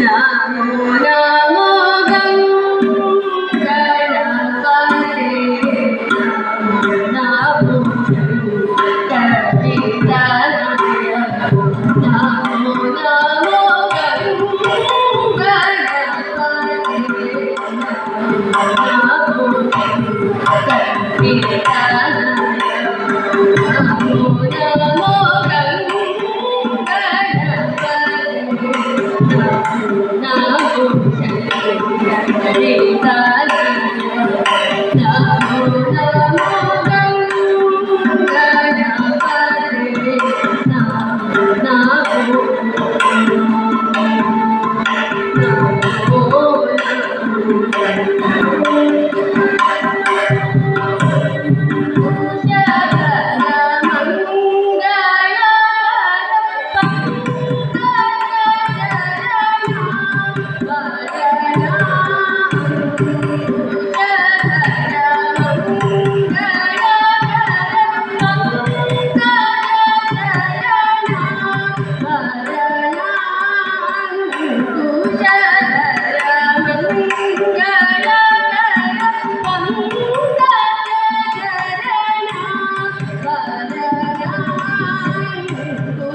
Namo Namo గంగణపతే Namo Thì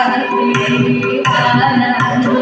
I Sri Sri Sri